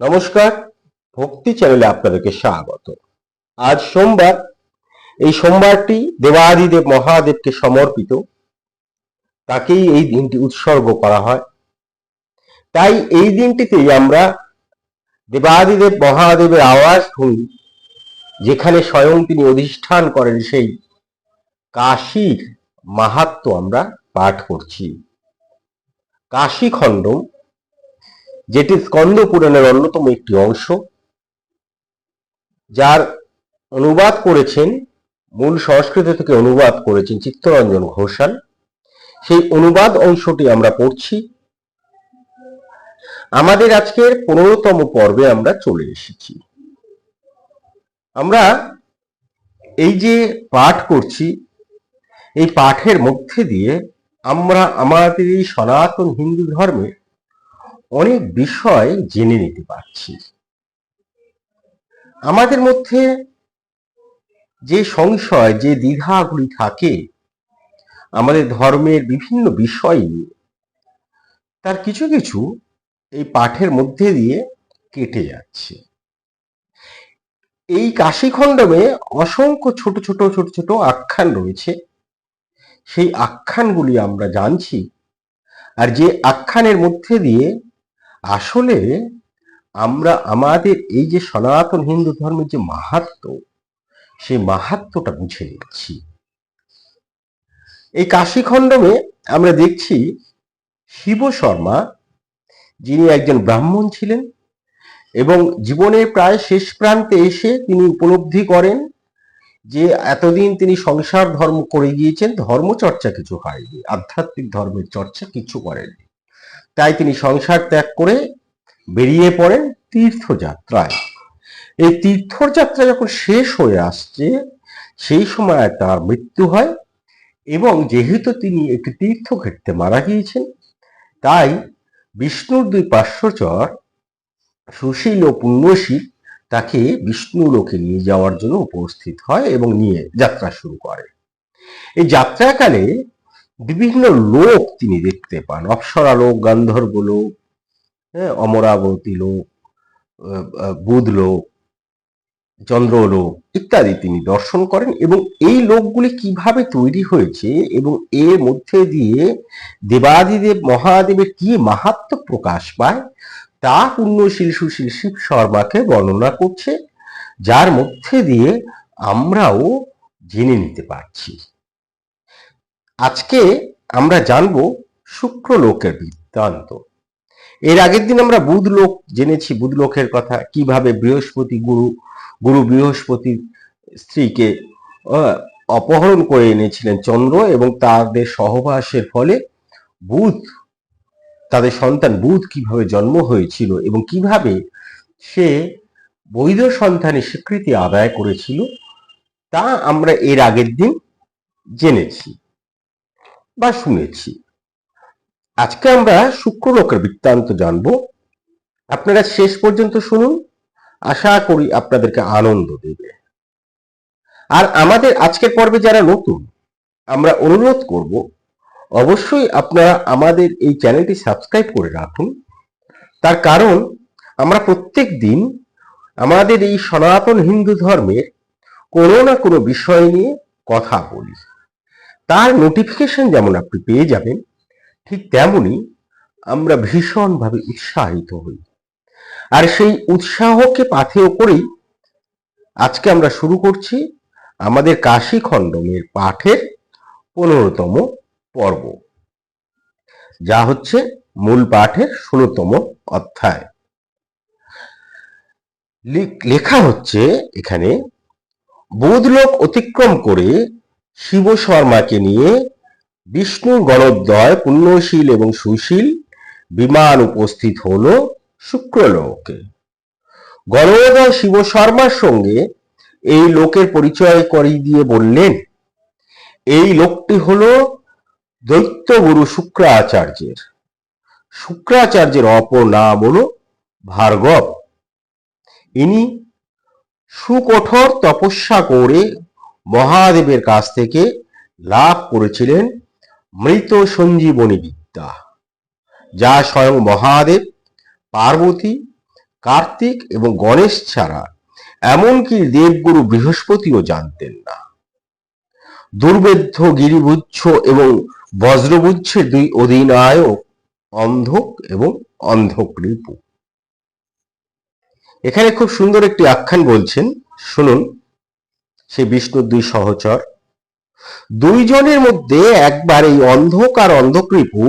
নমস্কার, ভক্তি চ্যানেলে আপনাদেরকে স্বাগত। আজ সোমবার, এই সোমবারটি দেবাদিদেব মহাদেবকে সমর্পিত। তাকেই এই দিনটি উৎসর্গ করা হয়। তাই এই দিনটিতেই আমরা দেবাদিদেব মহাদেবের আওয়াজ শুনি যেখানে স্বয়ং তিনি অধিষ্ঠান করেন, সেই কাশীর মাহাত্ম আমরা পাঠ করছি। কাশী খণ্ডম যেটি স্কন্দ পুরাণের অন্যতম একটি অংশ, যার অনুবাদ করেছেন, মূল সংস্কৃত থেকে অনুবাদ করেছেন চিত্তরঞ্জন ঘোষাল। সেই অনুবাদ অংশটি আমরা পড়ছি। আমাদের আজকের পনেরোতম পর্বে আমরা চলে এসেছি। আমরা এই যে পাঠ করছি, এই পাঠের মধ্যে দিয়ে আমরা আমাদের এই সনাতন হিন্দু ধর্মে অনেক বিষয় জেনে নিতে পারছি। আমাদের মধ্যে যে সংশয়, যে দ্বিধাগুলি থাকে, আমাদের ধর্মের বিভিন্ন বিষয় নিয়ে, তার কিছু কিছু এই পাঠের মধ্যে দিয়ে কেটে যাচ্ছে। এই কাশীখণ্ডমে অসংখ্য ছোট ছোট ছোট ছোট আখ্যান রয়েছে। সেই আখ্যানগুলি আমরা জানছি। আর যে আখ্যানের মধ্যে দিয়ে আসলে আমরা আমাদের এই যে সনাতন হিন্দু ধর্মের যে মাহাত্ম, সেই মাহাত্মটা বুঝে নিচ্ছি। এই কাশীখণ্ডমে আমরা দেখছি শিব শর্মা, যিনি একজন ব্রাহ্মণ ছিলেন এবং জীবনের প্রায় শেষ প্রান্তে এসে তিনি উপলব্ধি করেন যে এতদিন তিনি সংসার ধর্ম করে গিয়েছেন, ধর্মচর্চা কিছু হয়নি, আধ্যাত্মিক ধর্মের চর্চা কিছু করেননি। তাই তিনি সংসার ত্যাগ করে বেরিয়ে পড়েন তীর্থযাত্রায়। এই তীর্থযাত্রা যখন শেষ হয়ে আসছে, সেই সময় তার মৃত্যু হয় এবং যেহেতু তিনি একটি তীর্থক্ষেত্রে মারা গিয়েছেন, তাই বিষ্ণুর দুই পার্শ্বচর সুশীল ও পুণ্যশীল তাকে বিষ্ণু লোকে নিয়ে যাওয়ার জন্য উপস্থিত হয় এবং নিয়ে যাত্রা শুরু করে। এই যাত্রাকালে বিভিন্ন লোক তিনি দেখতে পান। অপ্সরা লোক, গান্ধর্ব লোক হ্যাঁ অমরাবতী লোক বুধ লোক চন্দ্রলোক ইত্যাদি তিনি দর্শন করেন এবং এই লোকগুলি কীভাবে তৈরি হয়েছে এবং এর মধ্যে দিয়ে দেবাদিদেব মহাদেবের কি মাহাত্ম প্রকাশ পায়, তা পুণ্যশীল সুশীল শিব শর্মাকে বর্ণনা করছে, যার মধ্যে দিয়ে আমরাও জেনে নিতে পারছি। আজকে আমরা জানব শুক্রলোকের বৃত্তান্ত। এর আগের দিন আমরা বুধ লোক জেনেছি বুধ লোকের কথা, কীভাবে বৃহস্পতি গুরু গুরু বৃহস্পতির স্ত্রীকে অপহরণ করে এনেছিলেন চন্দ্র এবং তাদের সহবাসের ফলে বুধ, তাদের সন্তান বুধ কীভাবে জন্ম হয়েছিল এবং কীভাবে সে বৈধ সন্তানের স্বীকৃতি আদায় করেছিল, তা আমরা এর আগের দিন জেনেছি। বা শুনেছি। আজকে আমরা শুক্র লোকের বৃত্তান্ত জানব। আপনারা শেষ পর্যন্ত শুনুন। আশা করি আপনাদেরকে আনন্দ দেবে। আর আমাদের আজকের পর্বে যারা নতুন, আমরা অনুরোধ করব, অবশ্যই আপনারা আমাদের এই চ্যানেলটি সাবস্ক্রাইব করে রাখুন। তার কারণ, আমরা প্রত্যেক দিন আমাদের এই সনাতন হিন্দু ধর্মের কোনো না কোনো বিষয় নিয়ে কথা বলি। তার নোটিফিকেশন যেমন আপনি পেয়ে যাবেন, ঠিক তেমনি আমরা ভীষণভাবে উৎসাহিত হই। আর সেই উৎসাহকে পাথেয় করেই আজকে আমরা শুরু করছি আমাদের কাশী খণ্ডমের পাঠের পনেরোতম পর্ব, যা হচ্ছে মূল পাঠের ষোলতম অধ্যায়। লেখা হচ্ছে এখানে, বোধলোক অতিক্রম করে শিব শর্মাকে নিয়ে বিষ্ণু গণোদ্দয়, পুণ্যশীল এবং সুশীল বিমান উপস্থিত হলো শুক্রলোকে। গণোদয় শিব শর্মার সঙ্গে এই লোকের পরিচয় করিয়ে দিয়ে বললেন, এই লোকটি হলো দৈত্যগুরু শুক্রাচার্যের। শুক্রাচার্যের অপর নাম হল ভার্গব। ইনি সুকঠোর তপস্যা করে মহাদেবের কাছ থেকে লাভ করেছিলেন মৃত সঞ্জীবনী বিদ্যা যা স্বয়ং মহাদেব, পার্বতী, কার্তিক এবং গণেশ ছাড়া এমনকি দেবগুরু বৃহস্পতিও জানতেন না। দুর্বেদ্ধ গিরিবুচ্ছ এবং বজ্রবুচ্ছের দুই অধিনায়ক অন্ধক এবং অন্ধক রিপু। এখানে খুব সুন্দর একটি আখ্যান বলছেন, শুনুন। সে বিষ্ণুর দুই সহচর। দুইজনের মধ্যে একবার এই অন্ধকার অন্ধকৃপু,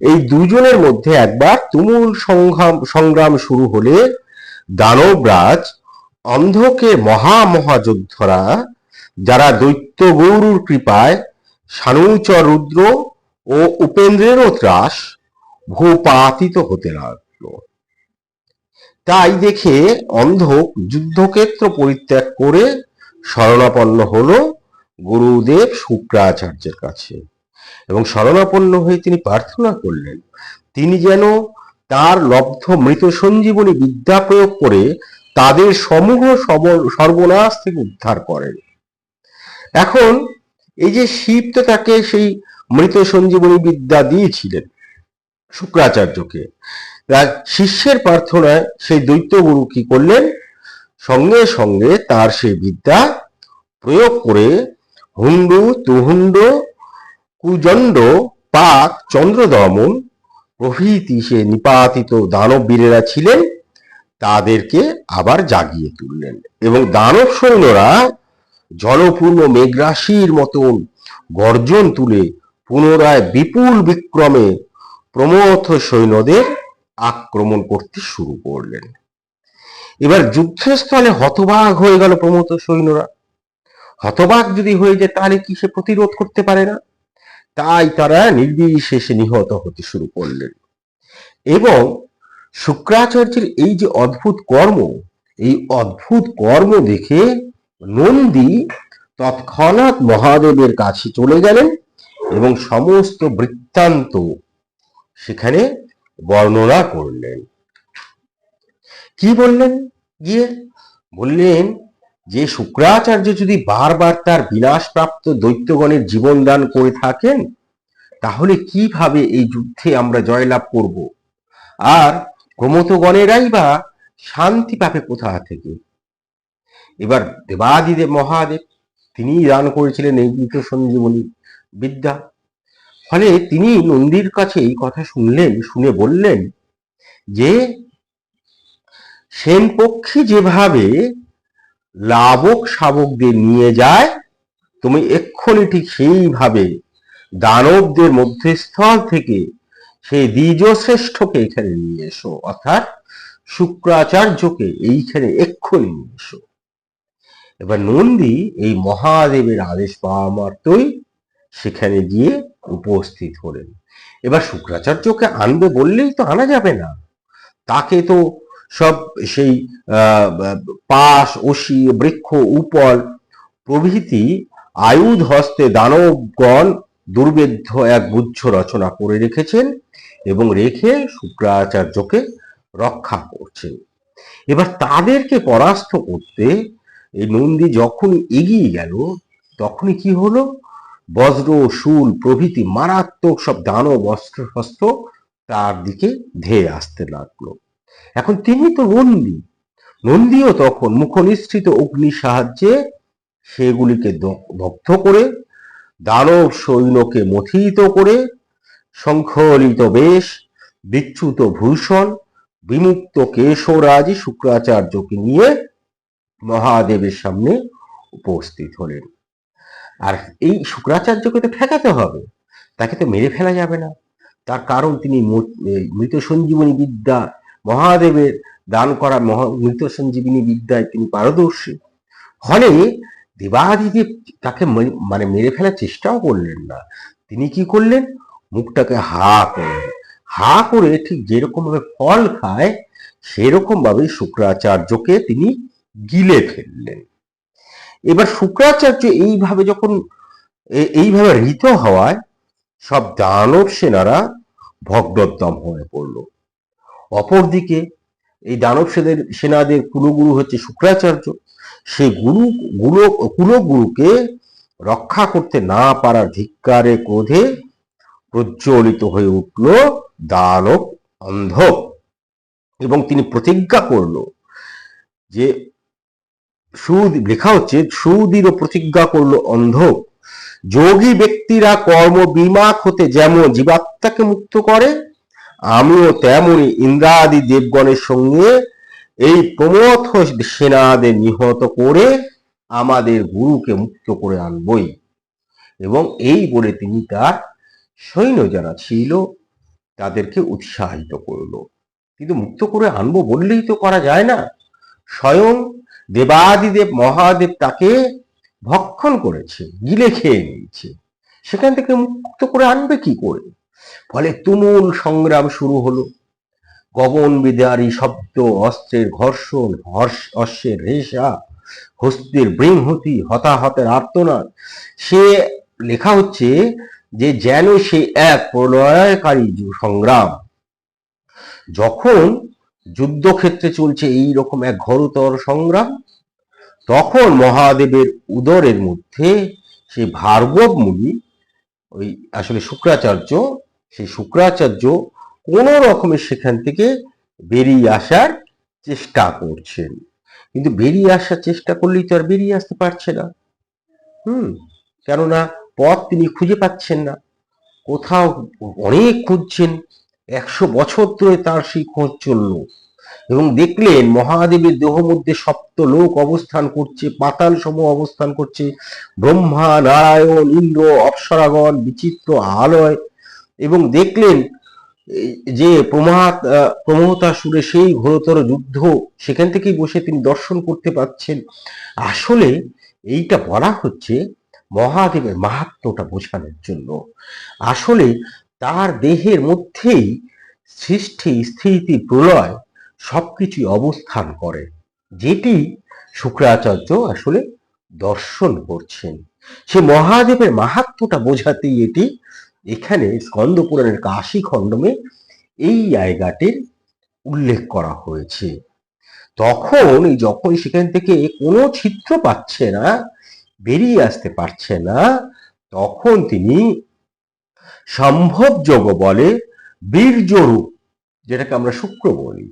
এই দুজনের মধ্যে একবার তুমুল সংগ্রাম সংগ্রাম শুরু হলে দানবরাজ, অন্ধকে মহা মহাযোদ্ধরা, যারা দৈত্য গৌরুর কৃপায় সানুচ রুদ্র ও উপেন্দ্রেরও ত্রাস ভূপাতিত হতে লাগল। তাই দেখে অন্ধক যুদ্ধক্ষেত্র পরিত্যাগ করে শরণাপন্ন হলো গুরুদেব শুক্রাচার্যের কাছে। এবং শরণাপন্ন হয়ে তিনি প্রার্থনা করলেন। তিনি যেন তার লব্ধ মৃত সঞ্জীবনী বিদ্যা প্রয়োগ করে তাদের সমূহ সর্বনাশ থেকে উদ্ধার করেন। এখন এই যে শিব তো তাকে সেই মৃত সঞ্জীবনী বিদ্যা দিয়েছিলেন শুক্রাচার্যকে শিষ্যের প্রার্থনায় সেই দৈত্য গুরু কি করলেন? সঙ্গে সঙ্গে তার সেই বিদ্যা প্রয়োগ করে হুন্ডু তুহুন্ড কুজণ্ড, পাক, চন্দ্রদমন প্রভৃতি সে নিপাতিত দানব বীরেরা ছিলেন, তাদেরকে আবার জাগিয়ে তুললেন। এবং দানব সৈন্যরা জলপূর্ণ মেঘরাশির মতন গর্জন তুলে পুনরায় বিপুল বিক্রমে প্রমথ সৈন্যদের আক্রমণ করতে শুরু করলেন। এবার যুদ্ধস্থলে হতবাক হয়ে গেল প্রমথ সৈন্যরা। হতবাক যদি হয়ে যায়, তাহলে কি সে প্রতিরোধ করতে পারে না? তাই তারা নির্বিশেষে নিহত হতে শুরু করলেন। এবং শুক্রাচার্যের এই যে অদ্ভুত কর্ম, এই অদ্ভুত কর্ম দেখে নন্দী তৎক্ষণাৎ মহাদেবের কাছে চলে গেলেন এবং সমস্ত বৃত্তান্ত সেখানে বর্ণনা করলেন। কি বললেন গিয়ে? বললেন, যে শুক্রাচার্য যদি বারবার তার বিনাশপ্রাপ্ত দৈত্যগণের জীবন দান করে থাকেন, তাহলে কীভাবে এই যুদ্ধে আমরা জয়লাভ করব? আর প্রমতগণেরাই বা শান্তি পাবে কোথা থেকে? এবার দেবাদিদেব মহাদেব তিনি দান করেছিলেন এই মৃত সঞ্জীবনী বিদ্যা। ফলে তিনি নন্দীর কাছে এই কথা শুনলেন, শুনে বললেন যে সেন পক্ষী যেভাবে লাবক শাবকদের নিয়ে যায়, তুমি এক্ষুনি ঠিক সেইভাবে দানবদের মধ্যস্থল থেকে সেই দ্বিজ শ্রেষ্ঠকে এখানে নিয়ে এসো, অর্থাৎ শুক্রাচার্যকে এইখানে এক্ষুনি নিয়ে এসো। এবার নন্দী এই মহাদেবের আদেশ পাওয়া মাত্রই সেখানে গিয়ে উপস্থিত হলেন। এবার শুক্রাচার্যকে আনবে বললেই তো আনা যাবে না। তাকে তো সব সেই পাশ অসি বৃক্ষ উপল প্রভৃতি আয়ুধ হস্তে দানবগণ দুর্বেদ্ধ এক গুচ্ছ রচনা করে রেখেছেন এবং রেখে শুক্রাচার্যকে রক্ষা করছেন। এবার তাদেরকে পরাস্ত করতে এই নন্দী যখন এগিয়ে গেল, তখনই কি হলো? বজ্র, শুল প্রভৃতি মারাত্মক সব দানব অস্ত্র শস্ত্র তার দিকে ধেয়ে আসতে লাগল। এখন তিনি তো নন্দী। নন্দীও তখন মুখনিষ্ঠিত অগ্নি সাহায্যে সেগুলিকে দগ্ধ করে, দানব সৈন্যকে মথিত করে, শঙ্খলিত বেশ, বিচ্যুত ভূষণ, বিমুক্ত কেশরাজি, শুক্রাচার্যকে নিয়ে মহাদেবের সামনে উপস্থিত হলেন। আর এই শুক্রাচার্যকে তো ঠেকাতে হবে, তাকে তো মেরে ফেলা যাবে না। তার কারণ তিনি মৃত সঞ্জীবনী বিদ্যা মহাদেবের দান করা মৃত সঞ্জীবনী বিদ্যায় তিনি পারদর্শী। ফলে দেবাদিদেব তাকে মানে মেরে ফেলার চেষ্টাও করলেন না। তিনি কি করলেন? মুখটাকে হা করলেন হা করে ঠিক যেরকম ভাবে ফল খায় সেরকম ভাবে শুক্রাচার্যকে তিনি গিলে ফেললেন। এবার শুক্রাচার্য এইভাবে যখন এইভাবে ঋত হওয়ায় সব দানব সেনারা ভগ্নোদ্যম হয়ে পড়ল। অপরদিকে এই দানব সেদের সেনাদের কুলগুরু হচ্ছে শুক্রাচার্য। সেই গুরু গুরু কুলগুরুকে রক্ষা করতে না পারার ধিক্কারে ক্রোধে প্রজ্বলিত হয়ে উঠল দানব অন্ধ। এবং তিনি প্রতিজ্ঞা করল যে সুদ, লেখা হচ্ছে সুদৃঢ় প্রতিজ্ঞা করল অন্ধ। যোগী ব্যক্তিরা কর্ম বিমাক হতে যেমন জীবাত্মাকে মুক্ত করে আমিও তেমনি ইন্দ্রাদি দেবগণের সঙ্গে এই প্রমথ সেনাদের নিহত করে আমাদের গুরুকে মুক্ত করে আনবই। এবং এই বলে তিনি তার সৈন্য যারা ছিল, তাদেরকে উৎসাহিত করল। কিন্তু মুক্ত করে আনব বললেই তো করা যায় না। স্বয়ং দেবাদিদেব মহাদেব তাকে ভক্ষণ করেছে, গিলে খেয়ে নিয়েছে। সেখান থেকে মুক্ত করে আনবে কি করে? ফলে তুমুল সংগ্রাম শুরু হলো। গগন বিদারী শব্দ, অস্ত্রের ঘর্ষণ অশ্বের রেশা, হস্তির বৃংহতি, হতাহতের আর্তনাদ। সে লেখা হচ্ছে যে, যেন সে এক প্রলয়কারী সংগ্রাম। যখন যুদ্ধক্ষেত্রে চলছে এই রকম এক ঘরতর সংগ্রাম, তখন মহাদেবের উদরের মধ্যে সেই ভার্গব মুনি, ওই আসলে শুক্রাচার্য সেই শুক্রাচার্য কোন রকমে সেখান থেকে বেরিয়ে আসার চেষ্টা করছেন। কিন্তু বেরিয়ে আসার চেষ্টা করলেই তো আর বেরিয়ে আসতে পারছে না। হুম, কেননা পথ তিনি খুঁজে পাচ্ছেন না। কোথাও অনেক খুঁজছেন, একশো বছর ধরে তার সেই খোঁজ চলল। এবং দেখলেন মহাদেবের দেহ মধ্যে সপ্ত লোক অবস্থান করছে, পাতাল সমূহ অবস্থান করছে। ব্রহ্মা, নারায়ণ, ইন্দ্র, অপ্সরাগণ, বিচিত্র আলয় এবং দেখলেন যে প্রমাত আহ, প্রমহতাসুরে সেই ঘোরতর যুদ্ধ সেখান থেকেই বসে তিনি দর্শন করতে পাচ্ছেন। আসলে এইটা বলা হচ্ছে মহাদেবের মাহাত্ম্যটা বোঝানোর জন্য। আসলে তার দেহের মধ্যেই সৃষ্টি স্থিতি প্রলয় সবকিছুই অবস্থান করে যেটি শুক্রাচার্য আসলে দর্শন করছেন। সে মহাদেবের মাহাত্ম্যটা বোঝাতেই এটি এখানে স্কন্দ পুরাণের কাশী খণ্ডমে এই জায়গাটির উল্লেখ করা হয়েছে। তখন যখন সেখান থেকে কোনো চিত্র পাচ্ছে না, বেরিয়ে আসতে পারছে না, তখন তিনি সম্ভব যোগ বলে বীর্যরূপ, যেটাকে আমরা শুক্র বলি,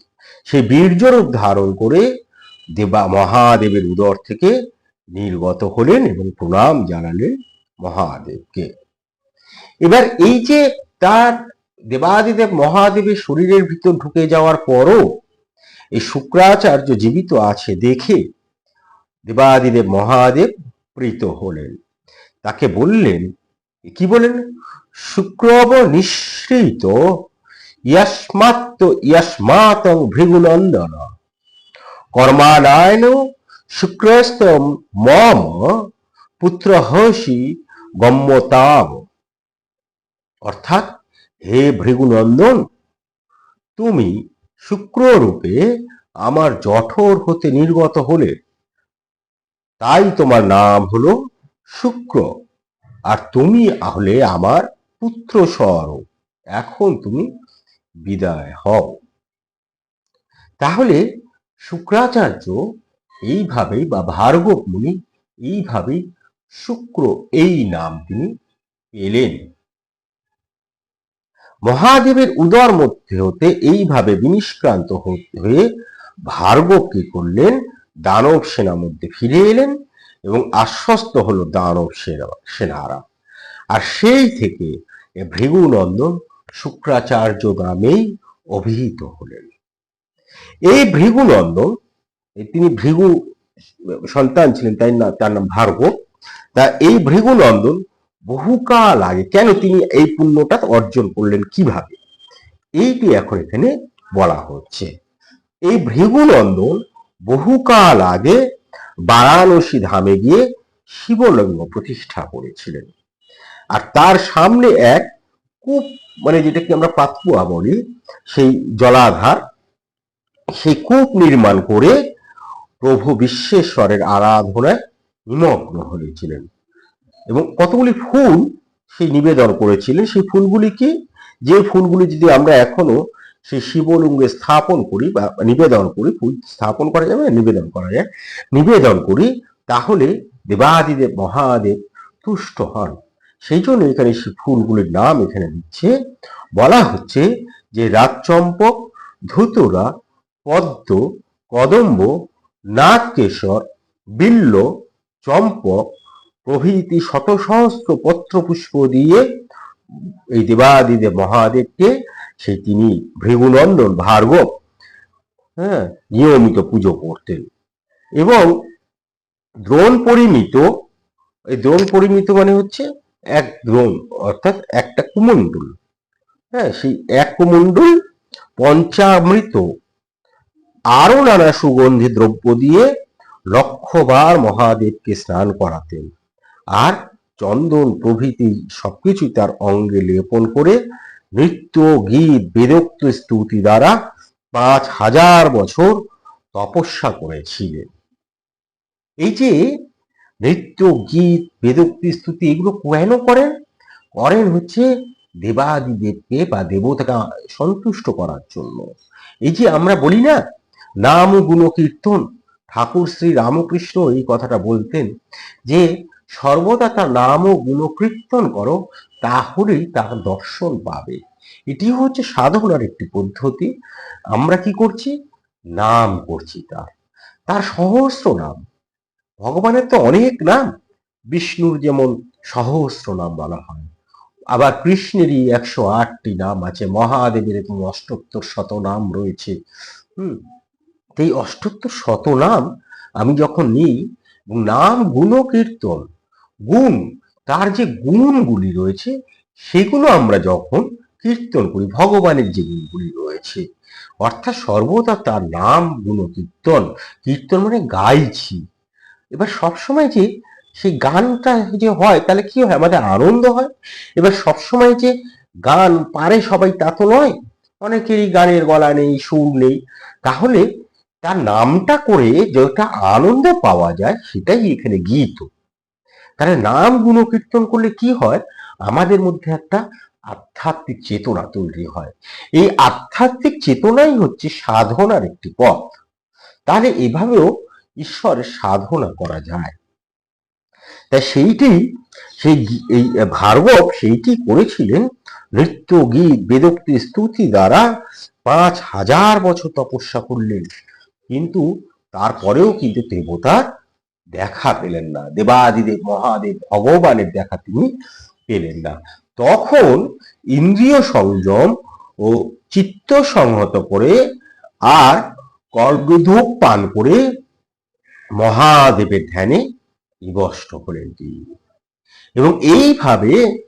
সেই বীর্যরূপ ধারণ করে দেবা, মহাদেবের উদর থেকে নির্গত হলেন এবং প্রণাম জানালেন মহাদেবকে। এবার এই যে তার দেবাদিদেব মহাদেবের শরীরের ভিতর ঢুকে যাওয়ার পরও এই শুক্রাচার্য জীবিত আছে দেখে দেবাদিদেব মহাদেব প্রীত হলেন। তাকে বললেন কি বলেন? শুক্রব নিঃসৃত ইয়াস্মাত্ত ইয়াস্মাতং ভৃগুনন্দন। কর্মানায়ন শুক্রস্ত মম পুত্র হসি গম্যতাম। অর্থাৎ, হে ভৃগুনন্দন, তুমি শুক্ররূপে আমার জঠর হতে নির্গত হলে, তাই তোমার নাম হলো শুক্র। আর তুমি হলে আমার পুত্র স্বরূপ। এখন তুমি বিদায় হও। তাহলে শুক্রাচার্য এইভাবেই বা ভার্গব মুনি এইভাবেই শুক্র এই নাম তিনি পেলেন। মহাদেবের উদর মধ্যে হতে এইভাবে বিনিষ্ক্রান্ত হয়ে ভার্গব কি করলেন? দানব সেনা মধ্যে ফিরে এলেন এবং আশ্বস্ত হলো দানব সেনা, সেনারা। আর সেই থেকে ভৃগুনন্দন শুক্রাচার্য নামেই অভিহিত হলেন। এই ভৃগুনন্দন তিনি ভৃগু, সন্তান ছিলেন, তাই না, তার নাম ভার্গব। তা এই ভৃগুনন্দন বহুকাল আগে কেন তিনি এই পুণ্যটা অর্জন করলেন কীভাবে? এইটি এখন এখানে বলা হচ্ছে। এই ভৃগুনন্দন বহুকাল আগে বারাণসী ধামে গিয়ে শিবলিঙ্গ প্রতিষ্ঠা করেছিলেন। আর তার সামনে এক কূপ মানে যেটাকে আমরা পাতকুয়া বলি, সেই জলাধার, সেই কূপ নির্মাণ করে প্রভু বিশ্বেশ্বরের আরাধনায় নিমগ্ন হয়েছিলেন। এবং কতগুলি ফুল সেই নিবেদন করেছিলেন, সেই ফুলগুলি কি? যে ফুলগুলি যদি আমরা এখনও সেই শিবলিঙ্গে স্থাপন করি বা নিবেদন করি, ফুল স্থাপন করা যাবে নিবেদন করা যায়? নিবেদন করি, তাহলে দেবাদিদেব, মহাদেব তুষ্ট হন। সেই জন্য এখানে সেই ফুলগুলির নাম এখানে দিচ্ছে। বলা হচ্ছে যে রাজচম্পক, ধুতুরা, পদ্ম, কদম্ব, নাগকেশর, বিল্ল, চম্পক প্রভৃতি শত সহস্র পত্র পুষ্প দিয়ে এই দেবাদিদেব মহাদেবকে সেই তিনি ভৃগুনন্দন, ভার্গব হ্যাঁ নিয়মিত পুজো করতেন। এবং দ্রোণ পরিমিত, এই দ্রোণ পরিমিত মানে হচ্ছে এক দ্রোণ, অর্থাৎ একটা কুমণ্ডল। হ্যাঁ সেই এক কুমণ্ডল পঞ্চামৃত আরও নানা সুগন্ধি দ্রব্য দিয়ে লক্ষবার মহাদেবকে স্নান করাতেন। আর চন্দন প্রভৃতি সবকিছু তার অঙ্গে লেপন করে নৃত্য, গীত, বেদোক্ত স্তুতি দ্বারা পাঁচ হাজার বছর তপস্যা করেছিলেন। এই যে নৃত্য, গীত, বেদোক্তি স্তুতি এগুলো কেন করেন? করেন হচ্ছে দেবাদিদেবকে বা দেবতাকে সন্তুষ্ট করার জন্য। এই যে আমরা বলি না, নাম, গুণ, কীর্তন, ঠাকুর শ্রী রামকৃষ্ণ এই কথাটা বলতেন যে সর্বদা তার নাম ও গুণকীর্তন করো, তাহলেই তার দর্শন পাবে। এটি হচ্ছে সাধনার একটি পদ্ধতি। আমরা কি করছি? নাম করছি তার। তার সহস্র নাম। ভগবানের তো অনেক নাম। বিষ্ণুর যেমন সহস্র নাম বলা হয়। আবার কৃষ্ণেরই একশো আটটি নাম আছে। মহাদেবের এরকম অষ্টোত্তর শত নাম রয়েছে। হুম, এই অষ্টোত্তর শত নাম আমি যখন নিই নাম গুণ কীর্তন গুণ, তার যে গুণগুলি রয়েছে, সেগুলো আমরা যখন কীর্তন করি, ভগবানের যে গুণগুলি রয়েছে, অর্থাৎ সর্বদা তার নাম, গুণ কীর্তন কীর্তন মানে গাইছি। এবার সবসময় যে সেই গানটা যে হয়, তাহলে কি হয়? আমাদের আনন্দ হয়। এবার সবসময় যে গান পারে সবাই, তা তো নয়। অনেকেরই গানের গলা নেই, সুর নেই। তাহলে তার নামটা করে যেটা আনন্দ পাওয়া যায়, সেটাই এখানে গীত। তাহলে নাম গুণকীর্তন করলে কি হয়? আমাদের মধ্যে একটা আধ্যাত্মিক চেতনা তৈরি হয়। এই আধ্যাত্মিক চেতনাই হচ্ছে সাধনার একটি পথ। তাহলে এভাবেও ঈশ্বরের সাধনা করা যায়। তাই সেইটি, সেই এই ভার্গব সেইটি করেছিলেন। নৃত্য, গীত, বেদোক্তি, স্তুতি দ্বারা পাঁচ হাজার বছর তপস্যা করলেন। কিন্তু তারপরেও কিন্তু দেবতার দেখা পেলেন না। দেবাদিদেব, মহাদেব, ভগবানের দেখা তিনি পেলেন না। তখন ইন্দ্রিয় সংযম ও চিত্ত সংহত করে আর কর্গধূপ পান করে মহাদেবের ধ্যানে নিবষ্ট হলেন তিনি। এবং এইভাবে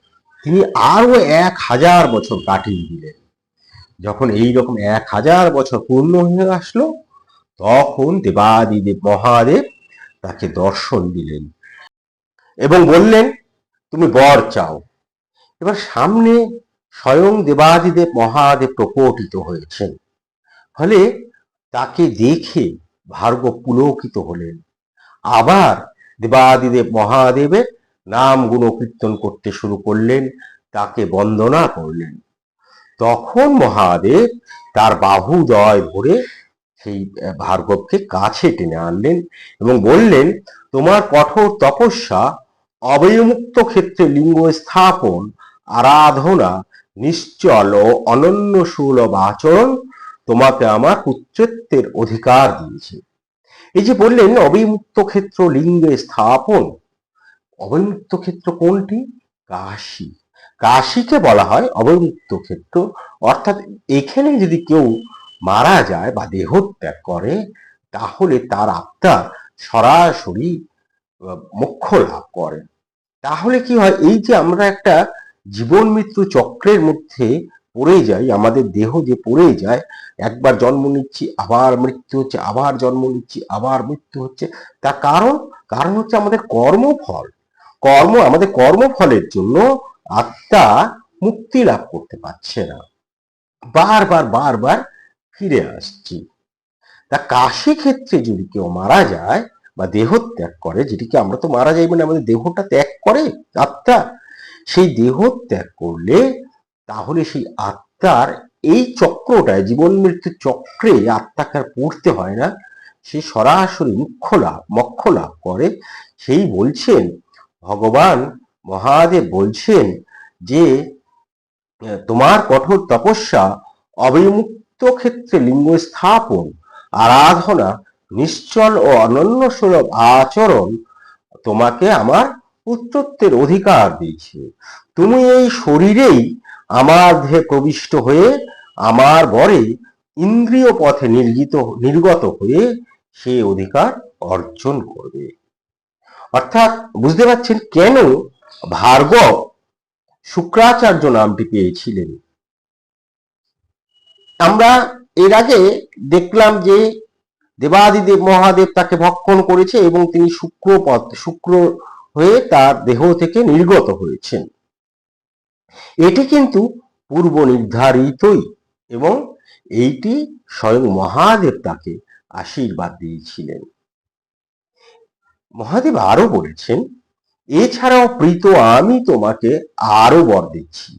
তিনি আরও এক হাজার বছর কাটিয়ে দিলেন। যখন এই রকম এক হাজার বছর পূর্ণ হয়ে আসলো, তখন দেবাদিদেব, মহাদেব তাকে দর্শন দিলেন। এবং বললেন, তুমি বর চাও। এবার সামনে স্বয়ং দেবাদিদেব মহাদেব প্রকটিত হয়েছেন। ফলে তাকে দেখে ভার্গ পুলকিত হলেন। আবার দেবাদিদেব মহাদেবের নাম গুণ কীর্তন করতে শুরু করলেন, তাকে বন্দনা করলেন। তখন মহাদেব তার বাহুদয় ধরে সেই ভার্গবকে কাছে টেনে আনলেন এবং বললেন, তোমার কঠোর তপস্যা, অবয়মুক্ত ক্ষেত্রে লিঙ্গ স্থাপন, আরাধনা, নিশ্চল ও অনন্য সুলভ আচরণ তোমাকে আমার পুত্রত্বের অধিকার দিয়েছে। এই যে বললেন অবিমুক্ত ক্ষেত্র লিঙ্গে স্থাপন অবিমুক্ত ক্ষেত্র কোনটি? কাশী। কাশীকে বলা হয় অবমুক্ত ক্ষেত্র। অর্থাৎ এখানে যদি কেউ মারা যায় বা দেহত্যাগ করে, তাহলে তার আত্মা সরাসরি মোক্ষ লাভ করে। তাহলে কি হয়? এই যে আমরা একটা জীবন মৃত্যু চক্রের মধ্যে পড়ে যাই, আমাদের দেহ যে পড়ে যায়, একবার জন্ম নিচ্ছি, আবার মৃত্যু হচ্ছে, আবার জন্ম নিচ্ছি, আবার মৃত্যু হচ্ছে, তার কারণ কারণ হচ্ছে আমাদের কর্মফল। কর্ম, আমাদের কর্মফলের জন্য আত্মা মুক্তি লাভ করতে পারছে না। বারবার বারবার ফিরে আসছি। তা কাশি ক্ষেত্রে যদি কেউ মারা যায় বা দেহ ত্যাগ করে যেটিকে আমরা তো মারা যাই মানে আমাদের দেহটা ত্যাগ করে? আত্মা? সেই দেহ ত্যাগ করলে তাহলে সেই আত্মার এই চক্রটায়, জীবন মৃত্যুর চক্রে আত্মাকে আর পড়তে হয় না। সে সরাসরি মুখ্য লাভ, মক্ষ লাভ করে। সেই বলছেন, ভগবান মহাদেব বলছেন যে, তোমার কঠোর তপস্যা, অবিমুক্ত ক্ষেত্রে লিঙ্গ স্থাপন, আরাধনা, নিশ্চল ও অনন্য সুলভ আচরণ তোমাকে আমার পুত্রত্বের অধিকার দিয়েছে। তুমি এই শরীরেই আমার দেহে প্রবিষ্ট হয়ে আমার বরে ইন্দ্রিয় পথে নির্গিত, নির্গত হয়ে সে অধিকার অর্জন করবে। অর্থাৎ বুঝতে পারছেন কেন ভার্গব শুক্রাচার্য নামটি পেয়েছিলেন? আমরা এর আগে দেখলাম যে দেবাদিদেব মহাদেব তাকে ভক্ষণ করেছে এবং তিনি শুক্র পথ শুক্র হয়ে তার দেহ থেকে নির্গত হয়েছেন। এটি কিন্তু পূর্ব নির্ধারিতই এবং এইটি স্বয়ং মহাদেব তাকে আশীর্বাদ দিয়েছিলেন। মহাদেব আরও বলেছেন, এছাড়াও প্রীত আমি তোমাকে আরও বর দিচ্ছি।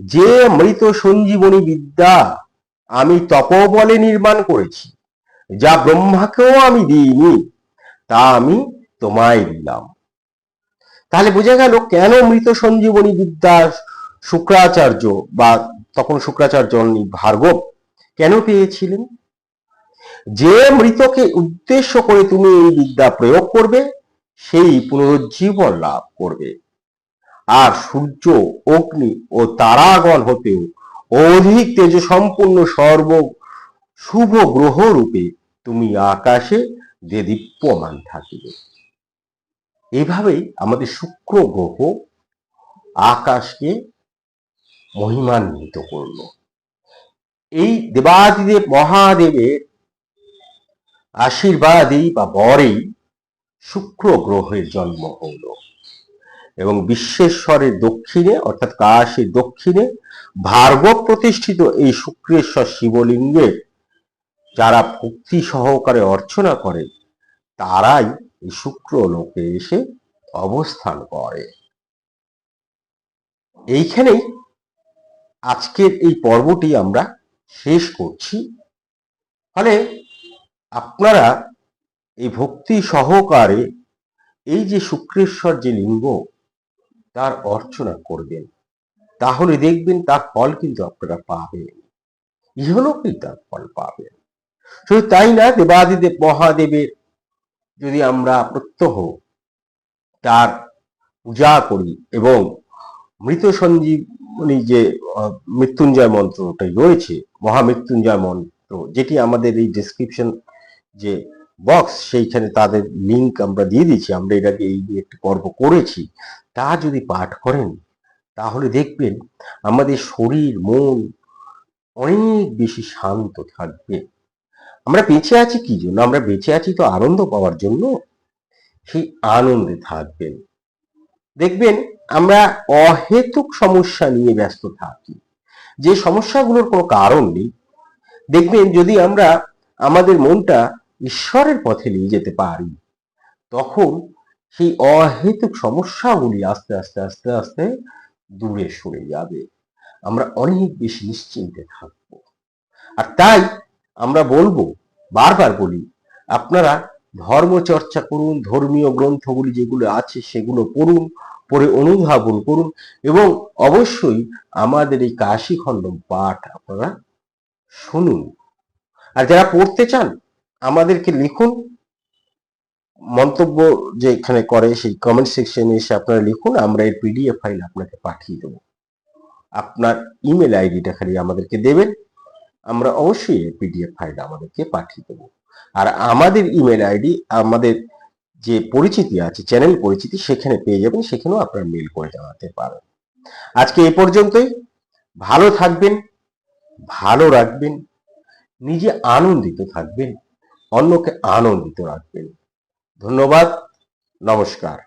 যে মৃত সঞ্জীবনী বিদ্যা আমি তপবলে নির্মাণ করেছি, যা ব্রহ্মাকেও আমি দিইনি, তা আমি তোমায় দিলাম। তাহলে বোঝা গেল কেন মৃত সঞ্জীবনী বিদ্যা শুক্রাচার্য বা তখন শুক্রাচার্য ভার্গব কেন পেয়েছিলেন? যে মৃতকে উদ্দেশ্য করে তুমি এই বিদ্যা প্রয়োগ করবে, সেই পুনরুজ্জীবন লাভ করবে। আর সূর্য, অগ্নি ও তারাগণ হতেও অধিক তেজ সম্পূর্ণ সর্ব শুভ গ্রহ রূপে তুমি আকাশে দেদীপ্যমান থাকিবে। এইভাবেই আমাদের শুক্র গ্রহ আকাশকে মহিমান্বিত করল। এই দেবাদিদেব মহাদেবের আশীর্বাদেই বা বরেই শুক্র গ্রহের জন্ম হল এবং বিশ্বেশ্বরের দক্ষিণে, অর্থাৎ কাশীর দক্ষিণে ভার্গব প্রতিষ্ঠিত এই শুক্রেশ্বর শিবলিঙ্গের যারা ভক্তি সহকারে অর্চনা করে, তারাই এই শুক্র লোকে এসে অবস্থান করে। এইখানেই আজকের এই পর্বটি আমরা শেষ করছি। ফলে আপনারা এই ভক্তি সহকারে এই যে শুক্রেশ্বর যে লিঙ্গ, তার অর্চনা করবেন। তাহলে দেখবেন তার ফল কিন্তু আপনারা পাবেন। ইহলোকেই তার ফল পাবেন। শুধু তাই না, দেবাদিদেব, মহাদেবের যদি আমরা প্রত্যহ তার পূজা করি এবং মৃত সঞ্জীবনী যে মৃত্যুঞ্জয় মন্ত্রটাই রয়েছে, মহামৃত্যুঞ্জয় মন্ত্র, যেটি আমাদের এই ডেসক্রিপশন যে বক্স সেইখানে তাদের লিংক আমরা দিয়ে দিচ্ছি আমরা আগে এই একটি পর্ব করেছি। তা যদি পাঠ করেন তাহলে দেখবেন আমাদের শরীর, মন অনেক বেশি শান্ত থাকবে। আমরা বেঁচে আছি কি জন্য? আমরা বেঁচে আছি তো আনন্দ পাওয়ার জন্য। সেই আনন্দে থাকবেন। দেখবেন আমরা অহেতুক সমস্যা নিয়ে ব্যস্ত থাকি। যে সমস্যাগুলোর কোনো কারণ নেই। দেখবেন যদি আমরা আমাদের মনটা ঈশ্বরের পথে নিয়ে যেতে পারি, তখন সেই অহেতুক সমস্যাগুলি আস্তে আস্তে আস্তে আস্তে দূরে সরে যাবে। আমরা অনেক বেশি নিশ্চিন্তে থাকব। আর তাই আমরা বলব, বারবার বলি, আপনারা ধর্ম চর্চা করুন, ধর্মীয় গ্রন্থগুলি যেগুলো আছে সেগুলো পড়ুন, পড়ে অনুধাবন করুন এবং অবশ্যই আমাদের এই কাশী খণ্ডম পাঠ আপনারা শুনুন। আর যারা পড়তে চান, আমাদেরকে লিখুন মন্তব্য যে এখানে করে সেই কমেন্ট সেকশনে এসে আপনারা লিখুন, আমরা এর পিডিএফ ফাইল আপনাকে পাঠিয়ে দেবো। আপনার ইমেল আইডিটা খালি আমাদেরকে দেবেন, আমরা অবশ্যই এই পিডিএফ ফাইল আমাদেরকে পাঠিয়ে দেবো। আর আমাদের ইমেল আইডি আমাদের যে পরিচিতি আছে চ্যানেল পরিচিতি, সেখানে পেয়ে যাবেন, সেখানেও আপনারা মেল করে জানাতে পারেন আজকে এ পর্যন্তই। ভালো থাকবেন, ভালো রাখবেন, নিজে আনন্দিত থাকবেন, অন্যকে আনন্দিত রাখবেন। ধন্যবাদ নমস্কার।